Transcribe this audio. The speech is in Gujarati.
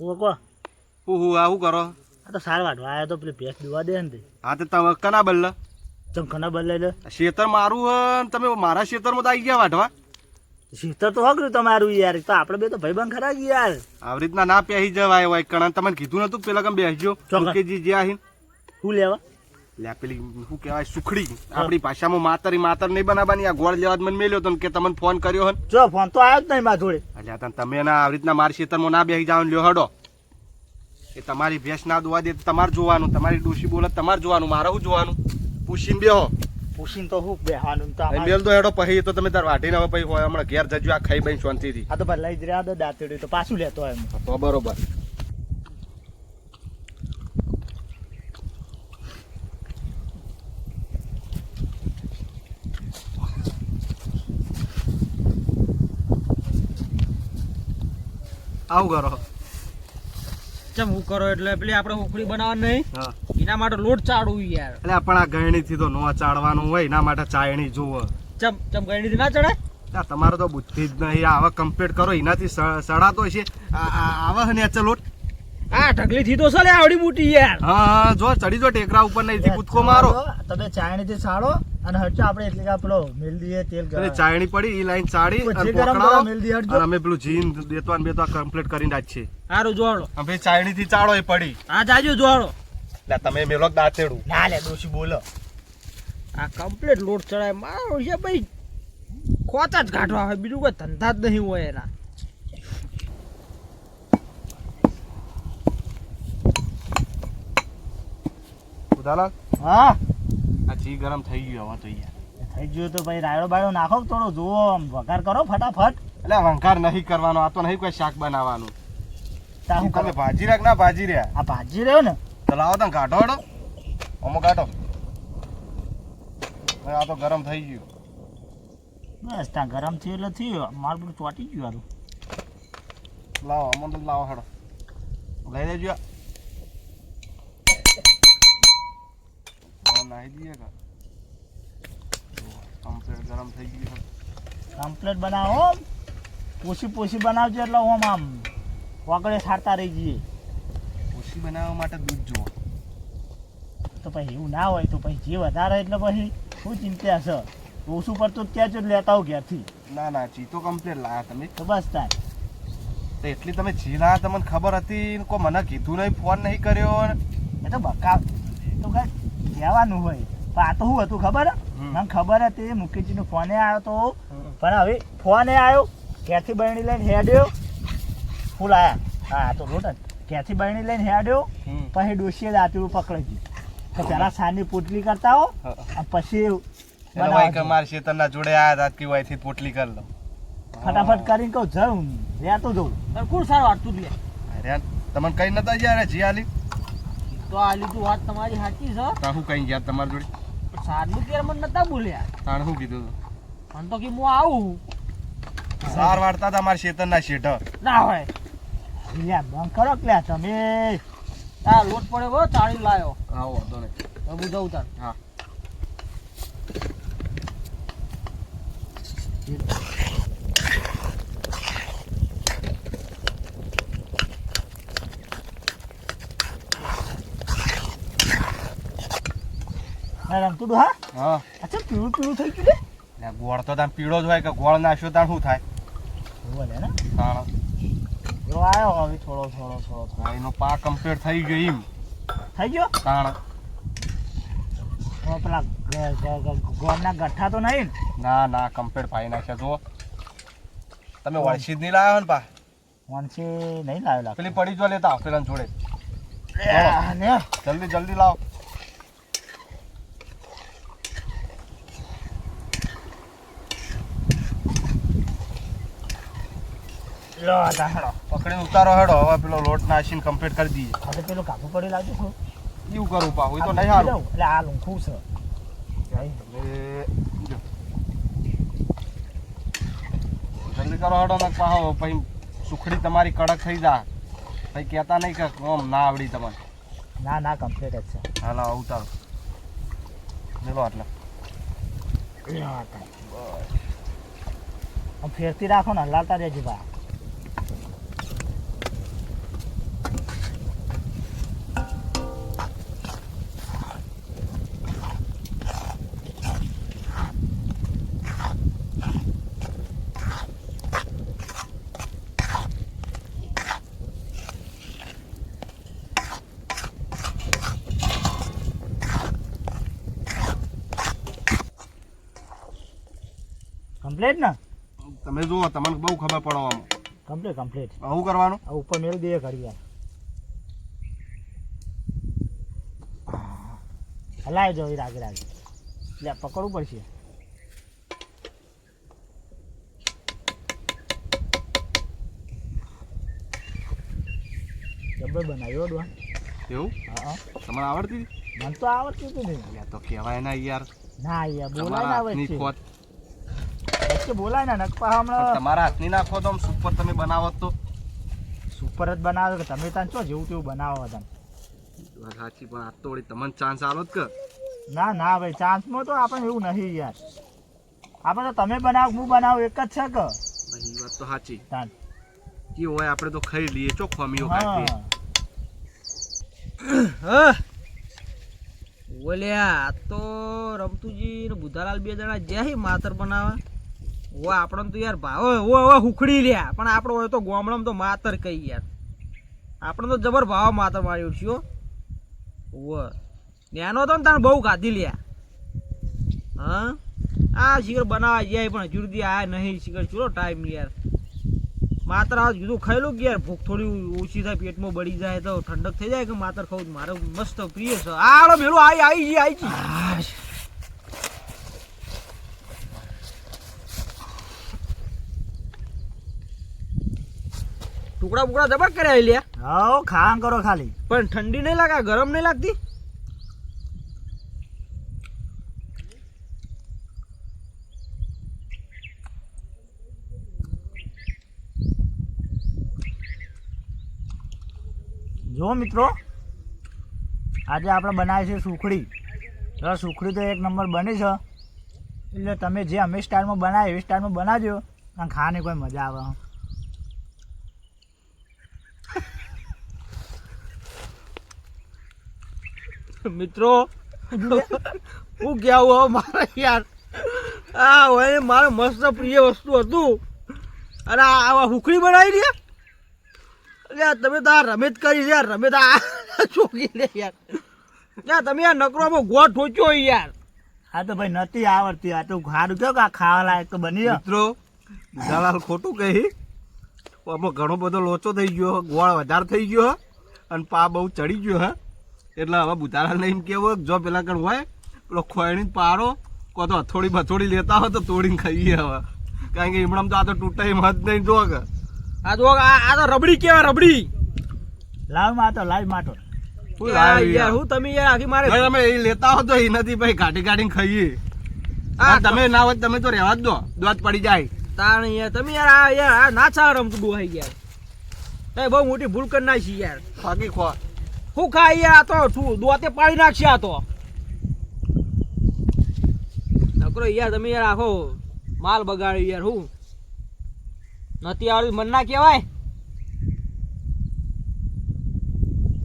હું કો હું હું આવું કરો? આ તો સાર વાટવા આવ્યો તો પેલી ભેંસ દુવા દે ને હા તો તમે કના બદલ ચમખાના બદલાઈ લે? શેતર મારું તમે મારા શેતરમાં તો આવી ગયા વાટવા શીતર તો હોગ્યું તમારું યાર. તો આપણે બે તો ભાઈબંધ ખરા જ યાર? આવી રીતના ના પહેરી જવાય હોય. કણા તમને કીધું નતું પેલા કેમ બેસજો ચોક્કસ. મુકેશજી જે આહીન. શું લેવા? લે પેલી શું કહેવાય સુખડી. આપણી ભાષામાં માતરી માતર નહીં બનાવવાની. આ ગોળ લેવા મને મેલ્યો તો કે તમને ફોન કર્યો હન. જો ફોન તો આવ્યો જ નહીં મારા જોડે. એટલે તમે ના આવી રીતના મારા ખેતરમાં ના બેસી જાવ લ્યો હડો. એ તમારી ભેંસ ના દોવા દે તમારે જોવાનું. તમારી ડોશી બોલે તમારે જોવાનું. મારે શું જોવાનું? પૂછીને બેહો. પૂછીને તો હું બેહવાનું તો મેલ તો હેડો પછી તો તમે તાર વાટીને હવે પછી હોય હમણાં ઘેર જજો આ ખાઈ બઈ શાંતિથી. આ તો ભાઈ લઈ જ રહ્યા તો તો પાછું લેતો એમ. તો બરોબર. આવું કરો. ચમ હું કરો એટલે પેલી આપણે ઉખડી બનાવવાની નહીં. એના માટે લોટ ચાડવું યાર. એટલે પણ આ ગયણીથી તો નો ચાડવાનું હોય એના માટે ચાયણી જુઓ. ચમ ચમ ગઈ ના ચડે? તમારે તો બુદ્ધિ જ નહીં. આવા કમ્પ્લીટ કરો એનાથી સડાતો છે આવા ને ચલો આ ઢગલી થી તો ચાલે આવડી મોટી યાર. હા જો ચડી જો ટેકરા ઉપર નહીં કૂદકો મારો. તમે ચાયણીથી સાડો અને હટજો આપણે એટલે કે પેલો મેલ દઈએ તેલ એટલે ગરમ. ચાયણી પડી ઈ લાઈન ચાડી પછી અને પકડાવો. મેલદી મેલ હટજો. અને અમે પેલું જીન દેતો ને બેતો કમ્પ્લીટ કરીને રાખ છે સારું જોડો. અમે ચાયણી થી ચાળો એ પડી. આ જાજો જોડો. લે તમે મેલો દાંતેડું ના લે દોશી બોલો. આ કમ્પ્લીટ લોટ ચડાય. મારો છે ભાઈ ખોતા જ કાઢવા હોય બીજું કોઈ ધંધા જ નહીં હોય એના. ઉદાલાલ હા. આ જી ગરમ થઈ ગયું હવે તો યાર થઈ ગયું તો ભાઈ રાયડો બાયડો નાખો થોડો જુઓ આમ વઘાર કરો ફટાફટ. એટલે વંકાર નહીં કરવાનો આ તો નહીં કોઈ શાક બનાવવાનું. તમે ભાજી રાખ ના ભાજી રહ્યા. આ ભાજી રહ્યો ને? તો લાવો તમે કાઢો હડો. અમો કાઢો આ તો ગરમ થઈ ગયું. બસ ત્યાં ગરમ થયું એટલે થયું. મારું બધું ચોટી ગયું હારું. લાવો અમો લાવો હડો. લઈ લેજો. નાખી દઈએ કા કમ્પ્લેટ ગરમ થઈ ગયું કમ્પ્લેટ બનાવો પોસી પોસી બનાવજો એટલે ઓમ આમ વાગડે સારતા રહી જઈએ. પોસી બનાવવા માટે દૂધ જુઓ. તો પછી એવું ના હોય તો પછી જે વધારે એટલે પછી શું ચિંતા છે? ઓછું પડતું ત્યાં જ લેતા આવો ઘેરથી. ના ના ચી તો કમ્પ્લીટ લાયા તમે. તો બસ તાર. તો એટલી તમે જી લાયા તમને ખબર હતી કો કોઈ મને કીધું નહીં ફોન નહીં કર્યો એ તો બકા તો કહેવાનું હોય. પણ આ તો શું હતું ખબર? હમ. મને ખબર હતી મુકેશજીનો ફોને આવ્યો તો. પણ હવે ફોને આવ્યો ક્યાંથી બરણી લઈને હેડ્યો. ફૂલ આયા. હા તો રોટ જ ક્યાંથી બરણી લઈને હેડ્યો. પછી ડોશીએ દાંતરું પકડી દીધું. તો પેલા સાની પોટલી કરતા હો. પછી એનો બનાવજો. ભાઈ કે મારા શેતરના જોડે આયા હતા કે વાયથી પોટલી કરી લો ફટાફટ કરીને કહું જાઉં રહેતો જવું તાર કોણ સારું વાટતું લે તમને કઈ નતા ગયા જી આલી. તો આ લીધું વાત તમારી સાચી છે. તા હું કઈ ગયા તમારી જોડે? સારનું સારું ત્યારે મને નતા બોલ્યા. તાણ શું કીધું મને તો કે હું આવું. સાર વાર્તા તમાર શેતન ના શેઠ. ના હોય. લ્યા બંધ કરો કે લ્યા તમે. આ લોટ પડ્યો હો ચાળી લાયો. આવો વાંધો નહીં. હવે હું તાર. હા. રમતું હા? હા. અચ્છા પીળું પીળું થઈ ગયું લે ગોળ તો તાણ પીળો જ હોય કે ગોળ નાખ્યો તાર શું થાય? બોલે ને તાણ. પેલો આવ્યો હવે થોડો થોડો થોડો થોડો. હા, એનો પા કમ્પ્લીટ થઈ ગયો એમ. થઈ ગયો? તાણ. પેલા ગોળના ગઠ્ઠા તો નહીં ના? ના કમ્પ્લીટ ફાઈ નાખ્યા જુઓ. તમે વળશી જ નહીં લાવ્યો ને પા? વણસી નહીં લાવ્યો પેલી પડી જો લેતા પેલા જોડે. જલ્દી જલ્દી લાવો. લો તા હેડો. પકડીને ઉતારો હેડો. હવે પેલો લોટ નાશીને કમ્પ્લીટ કરી દઈએ. હવે પેલું કાબુ પડી લાગ્યો થોડું. એવું કરું પા હોય તો નહીં હારું. એટલે આ લૂંખું છે. જલ્દી કરો હેડો ને પાહો પછી સુખડી તમારી કડક થઈ જા. ભાઈ કહેતા નહીં કે કોમ ના આવડી તમને. ના ના કમ્પ્લીટ જ છે. હાલો ઉતારો. લેલો એટલે આમ ફેરતી રાખો ને હલાવતા રહેજો બા. કમ્પ્લીટ ને? તમે જુઓ તમને બહુ ખબર પડો આમાં. કમ્પ્લીટ કમ્પ્લીટ આવું કરવાનું? આ ઉપર મેળ દે કરી યાર હલાય જો રાગે રાગે એટલે પકડવું પડશે. જબર બનાવ્યો ડો એવું? હા હા. તમને આવડતી? મને તો આવડતી હતી નહીં તો કહેવાય ના યાર. ના યાર બોલાય ના આવે વચ્ચે. વચ્ચે બોલાય ના નકપા હમણાં તમારા હાથની નાખો તો સુપર તમે બનાવો તો. સુપર જ બનાવો કે તમે ત્યાં ચો જેવું તેવું બનાવો તમે સાચી પણ આ તો તમને ચાન્સ આલો જ કે. ના ના ભાઈ ચાન્સમાં તો આપણે એવું નહીં યાર. આપણે તો તમે બનાવો હું બનાવું એક જ છે કે. ભાઈ વાત તો સાચી. તાન. જે હોય આપણે તો ખાઈ લઈએ ચો ખમીઓ કાઢીએ. હા હા ઓલ્યા આ તો રમતુજી ને બુધાલાલ બે જણા જ્યાં હી માતર બનાવવા ઓ આપણને તો યાર ભાવ ઓ હવે હુખડી લ્યા. પણ આપણો હોય તો ગોમડમ તો માતર કઈ યાર. આપણે તો જબર ભાવ માતર મારી ઉઠ્યો ઓ નેનો તો ને તને બહુ ખાધી લ્યા. હા? આ શિખર બનાવવા જાય પણ હજુ સુધી આ નહીં શિખર ચૂલો ટાઈમ યાર માત્ર આ જુદું ખાયેલું કે યાર? ભૂખ થોડી ઓછી થાય, પેટમાં બળી જાય તો ઠંડક થઈ જાય કે માતર ખાવું? મારે મસ્ત પ્રિય છે. આડો મેળું આવી આવી જી આઈ જી ટુકડા બુકડા જબર કર્યા લ્યા. હવ ખાવાનું કરો ખાલી. પણ ઠંડી નહીં લાગે ગરમ નહીં લાગતી? જો મિત્રો આજે આપણે બનાવી છે સુખડી. સુખડી તો એક નંબર બની છે. એટલે તમે જે અમે સ્ટાઇલમાં બનાવી એવી સ્ટાઇલમાં બનાવજો અને ખાવાની કોઈ મજા આવે. મિત્રો હું કેવું હવે મારે યાર. આ હોય મારે મસ્ત પ્રિય વસ્તુ હતું. અને આ આવા હુકડી બનાવી લે એટલે આ તમે તો આ રમેત કરી યાર રમેત આ ચોકી લે યાર. યાર તમે આ નકરોમાં ગોળ ઠોચ્યો યાર. હા તો ભાઈ નથી આવડતી આ તો સારું કયો કે આ ખાવા લાયક તો બની. મિત્રો દલાલ ખોટું કહી. આમાં ઘણો બધો લોચો થઈ ગયો ગોળ વધારે થઈ ગયો અને પા બહુ ચડી ગયો હે. એટલે હવે ભૂતારા લઈને કેવું જો પેલા કણ હોય પેલો ખોયણી પારો કો તો હથોડી બથોડી લેતા હોય તો તોડીને ખાઈએ હવે. કારણ કે હમણાં તો આ તો તૂટાઈ મત નહીં જો કે. આ તો આ આ તો રબડી કેવા રબડી. લાવ માતો લાવ માતો શું યાર? હું તમે યાર આખી મારે તમે એ લેતા હો તો એ નથી ભાઈ કાઢી કાઢીને ખાઈએ. આ તમે ના હોય તમે તો રહેવા જ દો દોત પડી જાય. તાણ યાર તમે યાર આ યાર આ ના ચાલ રમતું ડોહાઈ યાર એ બહુ મોટી ભૂલ કરી નાખી યાર. ફાકી ખો. હું ખાઈ આ તો દોતે પાડી નાખશે આ તો. નકરો યાર, તમે યાર આખો માલ બગાડ્યો યાર, હું. નથી આવડતું મન ના કહેવાય?